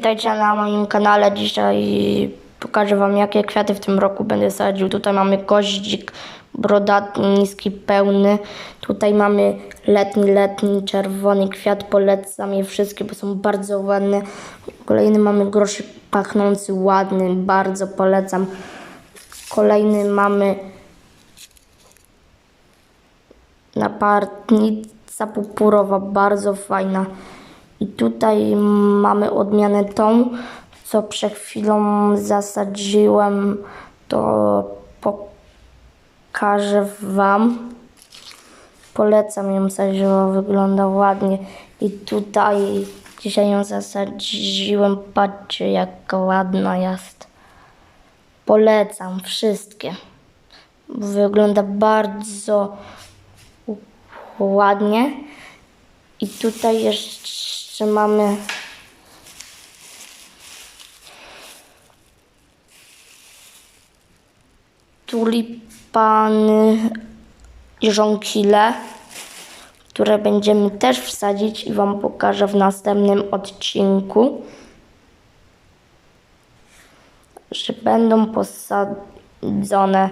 Witajcie na moim kanale. Dzisiaj pokażę Wam, jakie kwiaty w tym roku będę sadził. Tutaj mamy koździk brodaty, niski, pełny. Tutaj mamy letni, letni, czerwony kwiat. Polecam je wszystkie, bo są bardzo ładne. Kolejny mamy groszyk pachnący, ładny, bardzo polecam. Kolejny mamy napartnica purpurowa, bardzo fajna. I tutaj mamy odmianę tą, co przed chwilą zasadziłem, to pokażę Wam. Polecam ją sadziłem, wygląda ładnie. I tutaj dzisiaj ją zasadziłem, patrzcie jaka ładna jest. Polecam wszystkie. Wygląda bardzo ładnie. I tutaj jeszcze mamy. Tulipany i żonkile, które będziemy też wsadzić i Wam pokażę w następnym odcinku, że będą posadzone